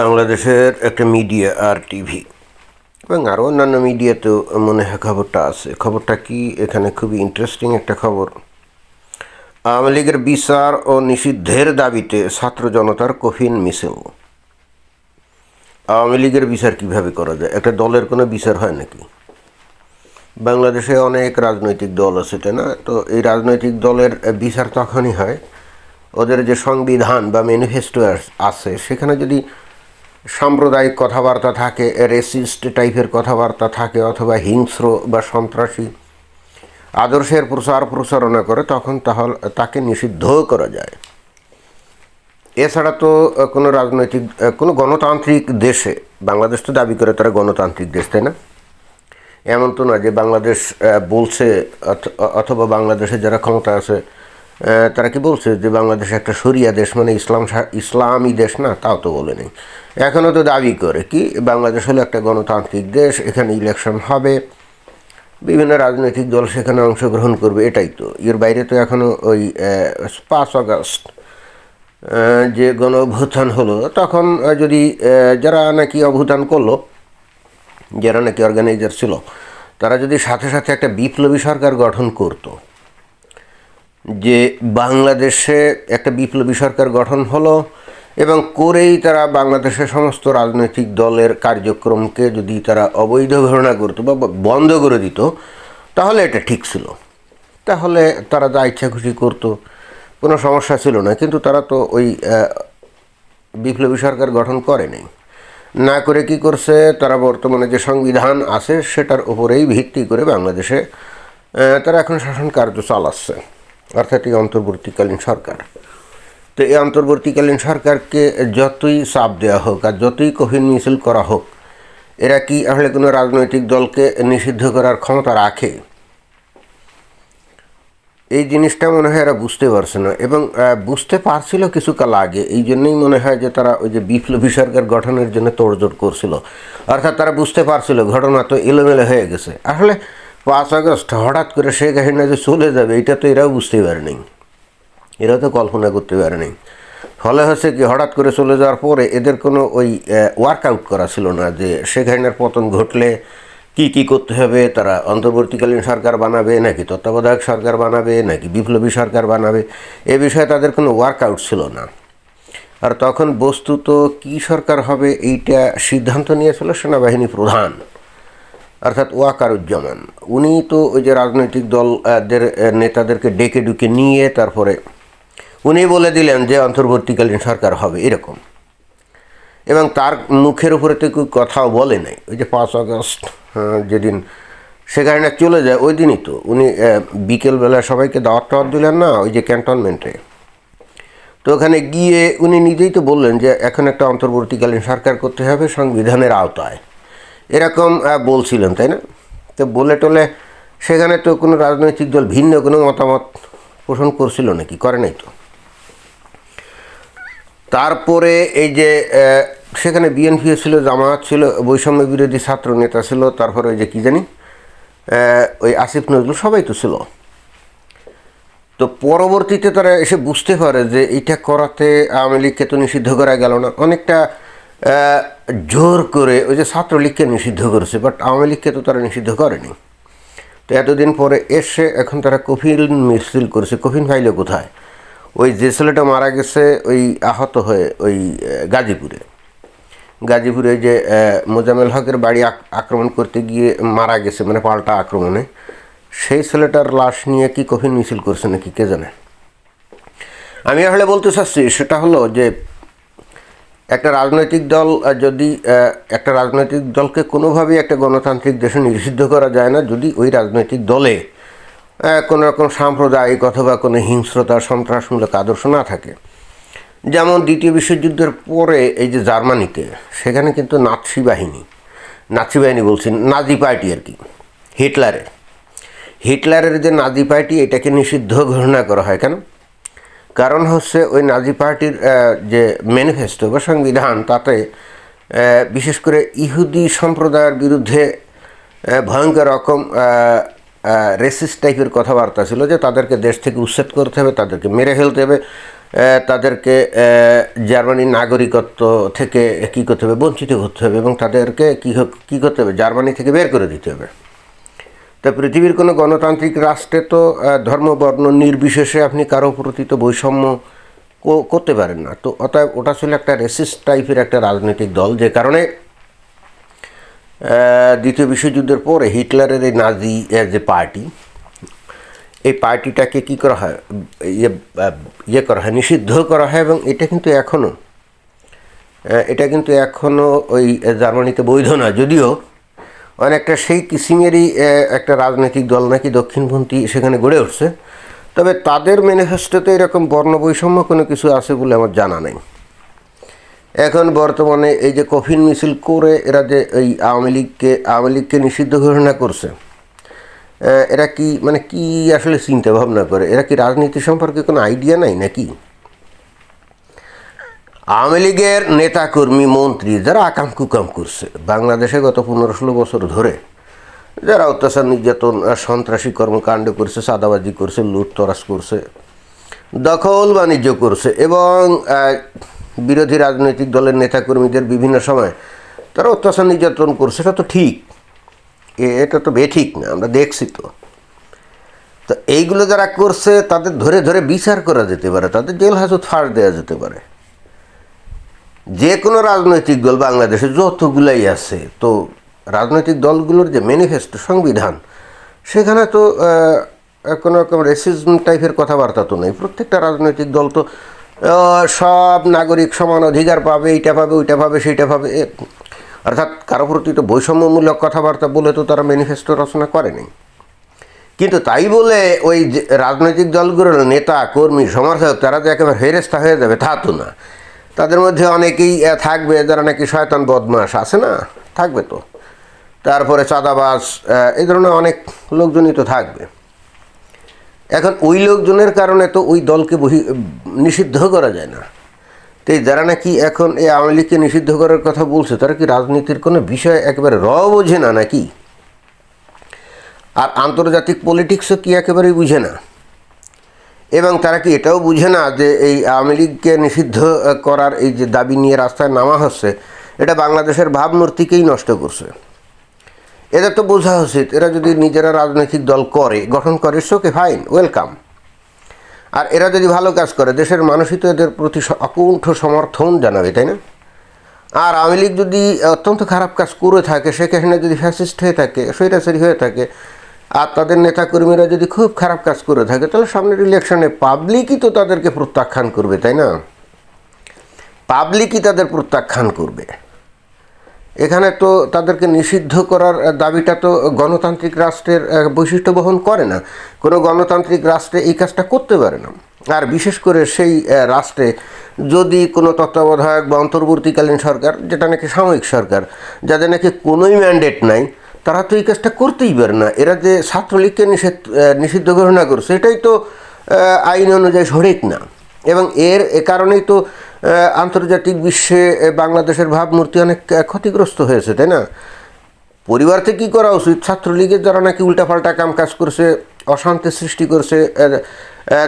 বাংলাদেশের একটা মিডিয়া আর টিভি এবং আরও অন্যান্য মিডিয়াতেও মনে হয় খবরটা আছে। খবরটা কি? এখানে খুবই ইন্টারেস্টিং একটা খবর। আওয়ামী লীগের বিচার ও নিষিদ্ধের দাবিতে ছাত্র জনতার কফিন মিছিল। আওয়ামী লীগের বিচার কীভাবে করা যায়? একটা দলের কোনো বিচার হয় নাকি? বাংলাদেশে অনেক রাজনৈতিক দল আছে, তাই না? তো এই রাজনৈতিক দলের বিচার তখনই হয়। ওদের যে সংবিধান বা ম্যানিফেস্টো আছে, সেখানে যদি সাম্প্রদায়িক কথাবার্তা থাকে রেসিস্ট টাইপের কথাবার্তা থাকে অথবা হিংস্র বা সন্ত্রাসী আদর্শের প্রচার প্রচারণা করে, তখন তাহলে, তাকে নিষিদ্ধও করা যায়। এছাড়া তো কোনো রাজনৈতিক, কোনো গণতান্ত্রিক দেশে, বাংলাদেশ তো দাবি করে তারা গণতান্ত্রিক দেশ, তাই না? এমন তো নয় যে বাংলাদেশ বলছে অথবা বাংলাদেশে যারা ক্ষমতা আছে তারা কি বলছে যে বাংলাদেশ একটা শরিয়া দেশ মানে ইসলাম ইসলামী দেশ না? তাও তো বলে নেই। এখনও তো দাবি করে কি, বাংলাদেশ হলো একটা গণতান্ত্রিক দেশ, এখানে ইলেকশন হবে, বিভিন্ন রাজনৈতিক দল সেখানে অংশগ্রহণ করবে, এটাই তো। এর বাইরে তো এখনও ওই পাঁচ আগস্ট যে গণ অভ্যুত্থান হলো, তখন যদি যারা নাকি অভ্যুত্থান করল, যারা নাকি অর্গানাইজার ছিল, তারা যদি সাথে সাথে একটা বিপ্লবী সরকার গঠন করত যে বাংলাদেশে একটা বিপ্লবী সরকার গঠন হলো এবং করেই তারা বাংলাদেশের সমস্ত রাজনৈতিক দলের কার্যক্রমকে যদি তারা অবৈধ ঘোষণা করতো বা বন্ধ করে দিত, তাহলে এটা ঠিক ছিল। তাহলে তারা যা ইচ্ছা খুশি করতো, কোনো সমস্যা ছিল না, কিন্তু তারা তো ওই বিপ্লবী সরকার গঠন করে নাই। না করে কি করছে, তারা বর্তমানে যে সংবিধান আছে, সেটার উপরেই ভিত্তি করে বাংলাদেশে তারা এখন শাসন কার্য চালাচ্ছে। অর্থাৎ এই অন্তর্বর্তীকালীন সরকার। তো এই অন্তর্বর্তীকালীন সরকারকে যতই চাপ দেওয়া হোক আর যতই কঠিন মিছিল করা হোক, এরা কি আসলে কোনো রাজনৈতিক দলকে নিষিদ্ধ করার ক্ষমতা রাখে? এই জিনিসটা মনে হয় এরা বুঝতে পারছে না এবং বুঝতে পারছিল কিছুকাল আগে। এই জন্যই মনে হয় যে তারা ওই যে বিপ্লবী সরকার গঠনের জন্য তোড়জোড় করছিল। অর্থাৎ তারা বুঝতে পারছিল ঘটনা তো এলোমেলো হয়ে গেছে। আসলে পাঁচ আগস্ট, হঠাৎ করে শেখ হাসিনা যে চলে যাবে, এটা তো এরাও বুঝতে পারেনি। এরা তো কল্পনা করতে পারেনি। ফলে হচ্ছে কি, হঠাৎ করে চলে যাওয়ার পরে এদের কোনো ওই ওয়ার্কআউট করা ছিল না যে শেখ হাসিনার পতন ঘটলে কি কি করতে হবে, তারা অন্তর্বর্তীকালীন সরকার বানাবে নাকি তত্ত্বাবধায়ক সরকার বানাবে নাকি বিপ্লবী সরকার বানাবে, এ বিষয়ে তাদের কোনো ওয়ার্কআউট ছিল না। আর তখন বস্তুত কি সরকার হবে, এইটা সিদ্ধান্ত নিয়েছিল সেনাবাহিনী প্রধান। অর্থাৎ ওয়াকারুজ্জামান। উনি তো ওই যে রাজনৈতিক দলদের নেতাদেরকে ডেকে ডুকে নিয়ে তারপরে উনি বলে দিলেন যে অন্তর্বর্তীকালীন সরকার হবে এরকম। এবং তার মুখের উপরে তো কেউ কথাও বলে নাই। ওই যে পাঁচ আগস্ট যেদিন সেখানে চলে যায়, ওই দিনই তো উনি বিকেলবেলা সবাইকে দাওয়াত টাওয়াত দিলেন না, ওই যে ক্যান্টনমেন্টে। তো ওখানে গিয়ে উনি নিজেই তো বললেন যে এখন একটা অন্তর্বর্তীকালীন সরকার করতে হবে সংবিধানের আওতায়। এরকম বলছিলেন, তাই না? তো বলে টলে সেখানে তো কোনো রাজনৈতিক দল ভিন্ন কোনো মতামত পোষণ করছিল নাকি? করে নাই তো। তারপরে এই যে সেখানে বিএনপি ছিল, জামায়াত ছিল, বৈষম্য বিরোধী ছাত্র নেতা ছিল, তারপরে ওই যে কী জানি ওই আসিফ নজরুল সবাই তো ছিল। তো পরবর্তীতে তারা এসে বুঝতে পারে যে এটা করাতে আওয়ামী লীগকে তো নিষিদ্ধ করা গেল না। অনেকটা জোর করে ওই যে ছাত্রলীগকে নিষিদ্ধ করেছে বাট আওয়ামী লীগকে তো তারা নিষিদ্ধ করেনি। তো এতদিন পরে এসে এখন তারা কফিন মিছিল করেছে। কফিন ফাইলে কোথায়? ওই যে ছেলেটা মারা গেছে, ওই আহত হয়ে ওই গাজীপুরে। গাজীপুরে যে মোজামেল হকের বাড়ি আক্রমণ করতে গিয়ে মারা গেছে মানে পাল্টা আক্রমণে। সেই ছেলেটার লাশ নিয়ে কি কফিন মিছিল করছে নাকি, কে জানে? আমি আসলে বলতে চাচ্ছি, সেটা হলো যে একটা রাজনৈতিক দল যদি একটা রাজনৈতিক দলকে কোনোভাবেই একটা গণতান্ত্রিক দেশে নিষিদ্ধ করা যায় না, যদি ওই রাজনৈতিক দলে কোনো রকম সাম্প্রদায়িক অথবা কোনো হিংস্রতা, সন্ত্রাসমূলক আদর্শ না থাকে। যেমন দ্বিতীয় বিশ্বযুদ্ধের পরে এই যে জার্মানিতে, সেখানে কিন্তু নাৎসি বাহিনী নাৎসি বাহিনী বলছি, নাজি পার্টি আর কি, হিটলারের। হিটলারের যে নাজি পার্টি, এটাকে নিষিদ্ধ ঘোষণা করা হয়। কেন? কারণ হচ্ছে ওই নাজি পার্টির যে ম্যানিফেস্টো বা সংবিধান, তাতে বিশেষ করে ইহুদি সম্প্রদায়ের বিরুদ্ধে ভয়ঙ্কর রকম রেসিস টাইপের কথাবার্তা ছিল যে তাদেরকে দেশ থেকে উচ্ছেদ করতে হবে, তাদেরকে মেরে ফেলতে হবে তাদেরকে জার্মানির নাগরিকত্ব থেকে কী করতে হবে, বঞ্চিত করতে হবে এবং তাদেরকে কী কী করতে হবে, জার্মানি থেকে বের করে দিতে হবে। তা পৃথিবীর কোনো গণতান্ত্রিক রাষ্ট্রে তো আহ, ধর্ম বর্ণ নির্বিশেষে আপনি কারও প্রতি তো বৈষম্য করতে পারেন না। তো অতএব ওটা ছিল একটা রেসিস্ট টাইপের একটা রাজনৈতিক দল যে কারণে দ্বিতীয় বিশ্বযুদ্ধের পরে হিটলারের এই নাজি যে পার্টি এই পার্টিটাকে কি করা হয় ইয়ে ইয়ে করা হয় নিষিদ্ধ করা হয় এবং এটা কিন্তু এখনও এটা কিন্তু এখনও ওই জার্মানিতে বৈধ না যদিও অনেকটা সেই কিসিমেরই একটা রাজনৈতিক দল নাকি দক্ষিণপন্থী সেখানে গড়ে উঠছে। তবে তাদের ম্যানিফেস্টোতে এরকম বর্ণ বৈষম্য কোনো কিছু আছে বলে আমার জানা নেই। এখন বর্তমানে এই যে কফিন মিছিল করে এরা যে এই আওয়ামী লীগকে আওয়ামী লীগকে নিষিদ্ধ ঘোষণা করছে এরা কি মানে কি আসলে চিন্তা ভাবনা করে? এরা কি রাজনীতি সম্পর্কে কোনো আইডিয়া নাই নাকি? আওয়ামী লীগের নেতাকর্মী মন্ত্রী যারা আকাম কুকাম করছে, বাংলাদেশে গত পনেরো ষোলো বছর ধরে যারা অত্যাচার, নির্যাতন সন্ত্রাসী কর্মকাণ্ড করছে সাদাবাজি করছে লুট তরাস করছে, দখল বাণিজ্য করছে এবং বিরোধী রাজনৈতিক দলের নেতাকর্মীদের বিভিন্ন সময় তারা অত্যাচার, নির্যাতন করছে, এটা তো ঠিক। এটা তো বেঠিক না, আমরা দেখছি তো। তো এইগুলো যারা করছে, তাদের ধরে ধরে বিচার করা যেতে পারে, তাদের জেল হাজত ফাঁস দেওয়া যেতে পারে। যে কোনো রাজনৈতিক দল বাংলাদেশে যতগুলাই আছে, তো রাজনৈতিক দলগুলোর যে ম্যানিফেস্টো সংবিধান, সেখানে তো কোনো রকম রেসিজম টাইপের কথাবার্তা তো নেই। প্রত্যেকটা রাজনৈতিক দল তো সব নাগরিক সমান অধিকার পাবে, এইটা পাবে, ওইটা পাবে, সেইটা পাবে অর্থাৎ কারও প্রতি তো বৈষম্যমূলক কথাবার্তা বলে তো তারা ম্যানিফেস্টো রচনা করেনি কিন্তু তাই বলে ওই রাজনৈতিক দলগুলোর নেতা, কর্মী, সমর্থক, তারা যে একেবারে হেরেস্তা হয়ে যাবে, তা তো না। তাদের মধ্যে অনেকেই থাকবে যারা নাকি শয়তান বদমাস আছে না? থাকবে তো। তারপরে চাঁদাবাজ আহ, এই ধরনের অনেক লোকজনই তো থাকবে। এখন ওই লোকজনের কারণে তো ওই দলকে বহি নিষিদ্ধ করা যায় না। তো যারা নাকি এখন এই আওয়ামী লীগকে নিষিদ্ধ করার কথা বলছে তারা কি রাজনীতির কোনো বিষয় একেবারে র বোঝে না নাকি? আর আন্তর্জাতিক পলিটিক্সও কি একেবারেই বুঝে না? এবং তারা কি এটাও বুঝে না যে এই আওয়ামী লীগকে নিষিদ্ধ করার এই যে দাবি নিয়ে রাস্তায় নামা হচ্ছে, এটা বাংলাদেশের ভাবমূর্তিকেই নষ্ট করছে। এদের তো বোঝা উচিত। এরা যদি নিজেরা রাজনৈতিক দল করে, গঠন করে সোকে ফাইন ওয়েলকাম আর এরা যদি ভালো কাজ করে, দেশের মানুষই তো এদের প্রতি অকুণ্ঠ সমর্থন জানাবে, তাই না? আর আওয়ামী লীগ যদি অত্যন্ত খারাপ কাজ করে থাকে সেখানে যদি ফ্যাসিস্ট হয়ে থাকে, স্বৈরাচারী হয়ে থাকে আর তাদের নেতাকর্মীরা যদি খুব খারাপ কাজ করে থাকে, তাহলে সামনের ইলেকশনে পাবলিকই তো তাদেরকে প্রত্যাখ্যান করবে, তাই না? পাবলিকই তাদের প্রত্যাখ্যান করবে। এখানে তো তাদেরকে নিষিদ্ধ করার দাবিটা তো গণতান্ত্রিক রাষ্ট্রের বৈশিষ্ট্য বহন করে না। কোনো গণতান্ত্রিক রাষ্ট্রে এই কাজটা করতে পারে না। আর বিশেষ করে সেই রাষ্ট্রে যদি কোনো তত্ত্বাবধায়ক বা অন্তর্বর্তীকালীন সরকার, যেটা নাকি সাময়িক সরকার, যাদের নাকি কোনোই ম্যান্ডেট নাই তারা তো এই কাজটা করতেই পারে না। এরা যে ছাত্রলীগকে নিষেধ নিষিদ্ধ ঘোষণা করছে এটাই তো আইন অনুযায়ী সঠিক না। এবং এর এ কারণেই তো আন্তর্জাতিক বিশ্বে বাংলাদেশের ভাবমূর্তি অনেক ক্ষতিগ্রস্ত হয়েছে, তাই না? পরিবার থেকে কী করা উচিত? ছাত্রলীগের যারা নাকি উল্টাপাল্টা কাম কাজ করছে, অশান্তি সৃষ্টি করছে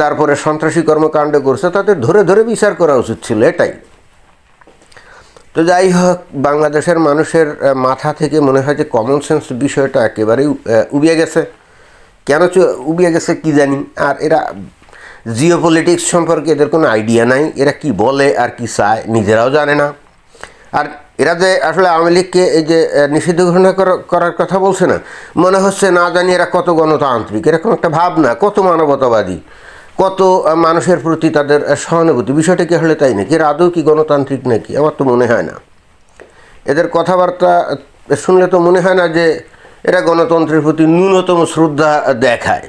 তারপরে সন্ত্রাসী কর্মকাণ্ড করছে, তাদের ধরে ধরে বিচার করা উচিত ছিল, এটাই। তো যাই হোক, বাংলাদেশের মানুষের মাথা থেকে মনে হয় যে কমন সেন্স বিষয়টা একেবারেই উবিয়ে গেছে। কেন উবিয়ে গেছে কি জানি। আর এরা জিও পলিটিক্স সম্পর্কে এদের কোনো আইডিয়া নাই। এরা কি বলে আর কি চায় নিজেরাও জানে না। আর এরা যে আসলে আওয়ামী লীগকে এই যে নিষিদ্ধ ঘোষণা করার কথা বলছে না, মনে হচ্ছে না জানি এরা কত গণতান্ত্রিক। এরকম একটা ভাবনা, কত মানবতাবাদী। কত মানুষের প্রতি তাদের সহানুভূতি? বিষয়টা কি আসলে তাই নাকি? এর আদৌ কি গণতান্ত্রিক নাকি? আমার তো মনে হয় না। এদের কথাবার্তা শুনলে তো মনে হয় না যে এরা গণতন্ত্রের প্রতি ন্যূনতম শ্রদ্ধা দেখায়।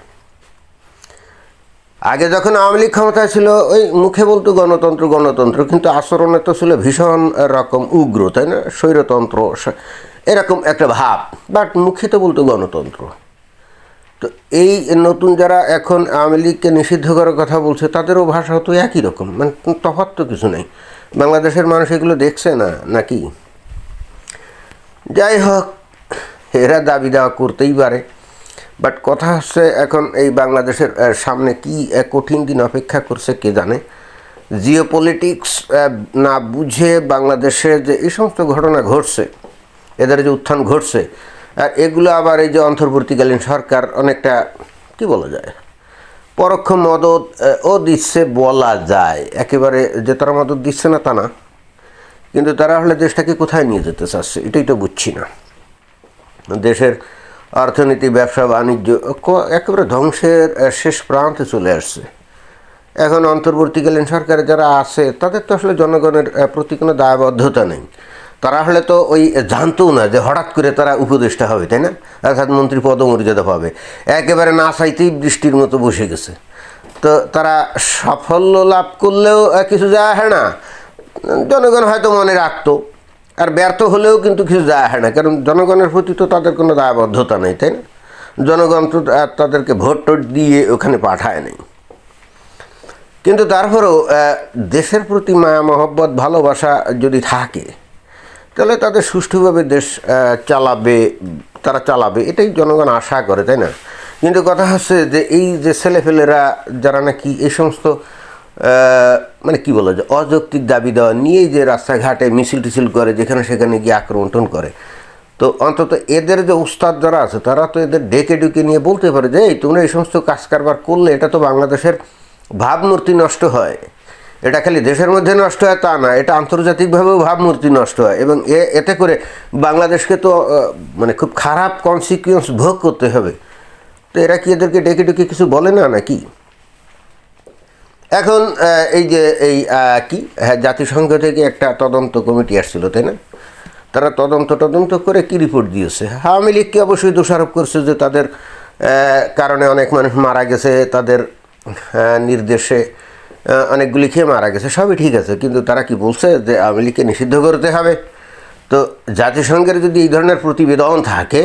আগে যখন আওয়ামী লীগ ক্ষমতায় ছিল, ওই মুখে বলতো গণতন্ত্র গণতন্ত্র, কিন্তু আচরণে তো ছিল ভীষণ রকম উগ্র, তাই না? স্বৈরতন্ত্র এরকম একটা ভাব। বাট মুখে তো বলতো গণতন্ত্র। তো এই নতুন যারা এখন আওয়ামী লীগকে নিষিদ্ধ করার কথা বলছে, তাদেরও ভাষা তো একই রকম। মানে তফাৎ তো কিছু নেই। বাংলাদেশের মানুষ এগুলো দেখছে না, নাকি? যাই হোক, এরা দাবি দেওয়া করতেই পারে। বাট কথা হচ্ছে এখন এই বাংলাদেশের সামনে কি কঠিন দিন অপেক্ষা করছে কে জানে? জিও পলিটিক্স না বুঝে বাংলাদেশে যে এই সমস্ত ঘটনা ঘটছে, এদের যে উত্থান ঘটছে আর এগুলো আবার এই যে অন্তর্বর্তীকালীন সরকার অনেকটা, কি বলা যায়, পরোক্ষ মদত ও দিচ্ছে বলা যায়। একেবারে যে তারা মদত দিচ্ছে না তা না। কিন্তু তারা হলে দেশটাকে কোথায় নিয়ে যেতে চাচ্ছে, এটাই তো বুঝছি না। দেশের অর্থনীতি, ব্যবসা, বাণিজ্য একেবারে ধ্বংসের শেষ প্রান্তে চলে আসছে। এখন অন্তর্বর্তীকালীন সরকারে যারা আছে, তাদের তো আসলে জনগণের প্রতি কোনো দায়বদ্ধতা নেই। তারা হলে তো ওই জানতো না যে হঠাৎ করে তারা উপদেষ্টা হবে, তাই না? অর্থাৎ মন্ত্রী পদমর্যাদা পাবে। একেবারে না চাইতেই বৃষ্টির মতো বসে গেছে। তো তারা সাফল্য লাভ করলেও কিছু যায় হয় না। জনগণ হয়তো মনে রাখতো। আর ব্যর্থ হলেও কিন্তু কিছু যায় হয় না। কারণ জনগণের প্রতি তো তাদের কোনো দায়বদ্ধতা নেই, তাই না? জনগণ তো তাদেরকে ভোট টোট দিয়ে ওখানে পাঠায় নেই। কিন্তু তারপরেও দেশের প্রতি মায়া মহব্বত ভালোবাসা যদি থাকে তাহলে তাদের সুষ্ঠুভাবে দেশ চালাবে, তারা চালাবে, এটাই জনগণ আশা করে, তাই না? কিন্তু কথা হচ্ছে যে এই যে ছেলেফেলেরা যারা নাকি এই সমস্ত মানে কি বলা যায় অযৌক্তিক দাবি দেওয়া নিয়েই যে রাস্তাঘাটে মিছিল টিছিল করে, যেখানে সেখানে গিয়ে আক্রমণ করে, তো অন্তত এদের যে উস্তাদ যারা আছে, তারা তো এদের ডেকে ডুকে নিয়ে বলতে পারে যে, এই, তোমরা এই সমস্ত কাজ কারবার করলে, এটা তো বাংলাদেশের ভাবমূর্তি নষ্ট হয়। এটা খালি দেশের মধ্যে নষ্ট হয়, তা না। এটা আন্তর্জাতিকভাবেও ভাবমূর্তি নষ্ট হয়। এবং এ, এতে করে বাংলাদেশকে তো মানে খুব খারাপ কনসিকুয়েন্স ভোগ করতে হবে। তো এরা কি এদেরকে ডেকে ডেকে কিছু বলে না নাকি? এখন এই যে এই কি? হ্যাঁ জাতিসংঘ থেকে একটা তদন্ত কমিটি আসছিল, তাই না? তারা তদন্ত তদন্ত করে কি রিপোর্ট দিয়েছে? আওয়ামী লীগকে অবশ্যই দোষারোপ করছে যে তাদের কারণে অনেক মানুষ মারা গেছে, তাদের নির্দেশে অনেকগুলি খেয়ে মারা গেছে, সবই ঠিক আছে, কিন্তু তারা কি বলছে যে আওয়ামী লীগকে নিষিদ্ধ করতে হবে? তো জাতিসংঘের যদি এই ধরনের প্রতিবেদন থাকে,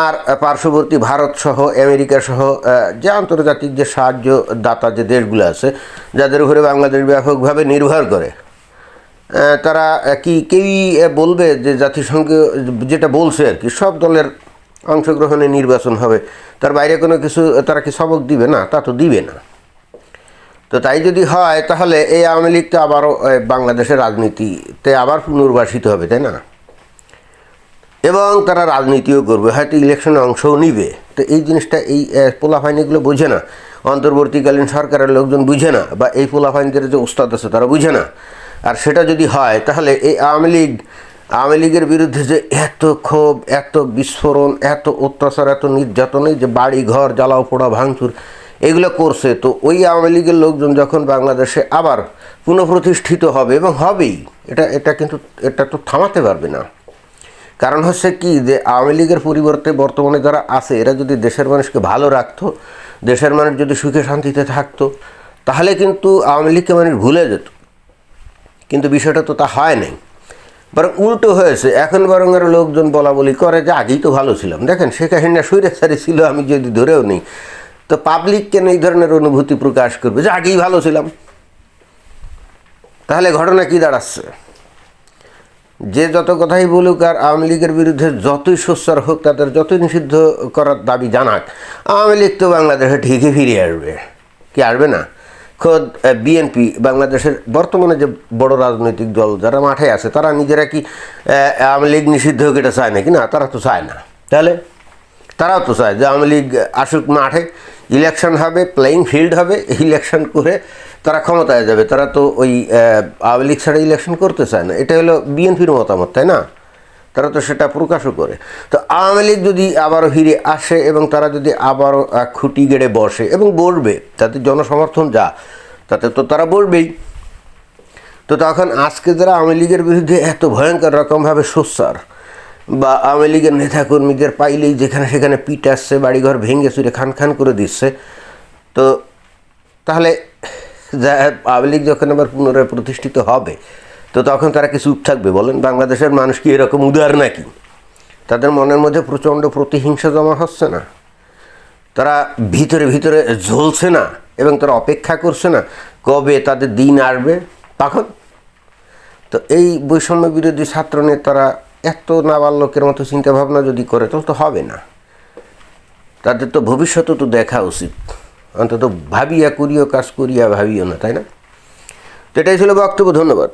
আর পার্শ্ববর্তী ভারত সহ, আমেরিকা সহ যে আন্তর্জাতিক যে সাহায্য দাতা যে দেশগুলো আছে, যাদের উপরে বাংলাদেশ ব্যাপকভাবে নির্ভর করে তারা কি কেউই বলবে যে জাতিসংঘ যেটা বলছে আর কি, সব দলের অংশগ্রহণে নির্বাচন হবে, তার বাইরে কোনো কিছু, তারা কি সবক দিবে? না, তা তো দিবে না। তো তাই যদি হয়, তাহলে এই আওয়ামী লীগ তো আবারও বাংলাদেশের রাজনীতিতে আবার পুনর্বাসিত হবে, তাই না? এবং তারা রাজনীতিও করবে, হয়তো ইলেকশনে অংশও নিবে। তো এই জিনিসটা, এই পোলাফাইনিগুলো বোঝে না। অন্তর্বর্তীকালীন সরকারের লোকজন বুঝে না, বা এই পোলাফাইনদের যে উস্তাদ আছে, তারা বুঝে না। আর সেটা যদি হয়, তাহলে এই আওয়ামী লীগ, আওয়ামী লীগের বিরুদ্ধে যে এত ক্ষোভ, এত বিস্ফোরণ, এত অত্যাচার, এত নির্যাতনে যে বাড়ি ঘর জ্বালাও পোড়া, ভাঙচুর এগুলো করছে। তো ওই আওয়ামী লীগের লোকজন যখন বাংলাদেশে আবার পুনঃপ্রতিষ্ঠিত হবে, এবং হবেই, এটা এটা কিন্তু, এটা তো থামাতে পারবে না। কারণ হচ্ছে কি যে, আওয়ামী লীগের পরিবর্তে বর্তমানে যারা আছে, এরা যদি দেশের মানুষকে ভালো রাখতো, দেশের মানুষ যদি সুখে শান্তিতে থাকতো, তাহলে কিন্তু আওয়ামী লীগকে মানুষ ভুলে যেত। কিন্তু বিষয়টা তো তা হয় নাই। বরং উল্টো হয়েছে, এখন বরং আরও লোকজন বলা বলি করে যে, আগেই তো ভালো ছিলাম। দেখেন, শেখ হাসিনা সৈরাচারি ছিল, আমি যদি ধরেও নিই। তো পাবলিক কেন এই ধরনের অনুভূতি প্রকাশ করবে? যে আগেই ভালো ছিলাম। তাহলে ঘটনা কি দাঁড়াচ্ছে? যে যত কথাই বলুক আর আওয়ামী লীগের বিরুদ্ধে যতই সোচ্চার হোক তাদের যতই নিষিদ্ধ করার দাবি জানাক, আওয়ামী লীগ তো বাংলাদেশে ঠিকই ফিরে আসবে। কি আসবে না? খোদ বিএনপি বাংলাদেশের বর্তমানে যে বড় রাজনৈতিক দল যারা মাঠে আছে, তারা নিজেরা কি আওয়ামী লীগ নিষিদ্ধ হোক এটা চায় না কি না, তারা তো চায় না। তাহলে? তারাও তো চায় যে আওয়ামী লীগ আসুক মাঠে ইলেকশন হবে প্লেয়িং ফিল্ড হবে ইলেকশন করে তারা ক্ষমতায় যাবে। তারা তো ওই আওয়ামী লীগ ছাড়া ইলেকশন করতে চায় না। এটা হলো বিএনপির মতামত, তাই না? তারা তো সেটা প্রকাশও করে। তো আওয়ামী লীগ যদি আবারও ফিরে আসে এবং তারা যদি আবারও খুঁটি গেড়ে বসে এবং বসবে তাদের জনসমর্থন যা, তাতে তো তারা বলবেই। তো তখন আজকে যারা আওয়ামী লীগের বিরুদ্ধে এত ভয়ঙ্কর রকমভাবে সোচ্চার বা আওয়ামী লীগের নেতাকর্মীদের পাইলেই যেখানে সেখানে পিট আসছে, বাড়িঘর ভেঙে চুরে খান খান করে দিচ্ছে। তো তাহলে যা আওয়ামী লীগ যখন আবার পুনরায় প্রতিষ্ঠিত হবে, তো তখন তারা কি চুপ থাকবে বলেন? বাংলাদেশের মানুষ কি এরকম উদার নাকি? তাদের মনের মধ্যে প্রচণ্ড প্রতিহিংসা জমা হচ্ছে না। তারা ভিতরে ভিতরে ঝলছে না এবং তারা অপেক্ষা করছে না কবে তাদের দিন আসবে তখন। তো এই বৈষম্য বিরোধী ছাত্র নেতারা এত নাবাল লোকের মতো চিন্তাভাবনা যদি করে, তাহলে তো হবে না। তাদের তো ভবিষ্যৎও তো দেখা উচিত। অন্তত ভাবিয়া করিও, কাজ করিয়া ভাবিও না, তাই না? তো এটাই ছিল বক্তব্য, ধন্যবাদ।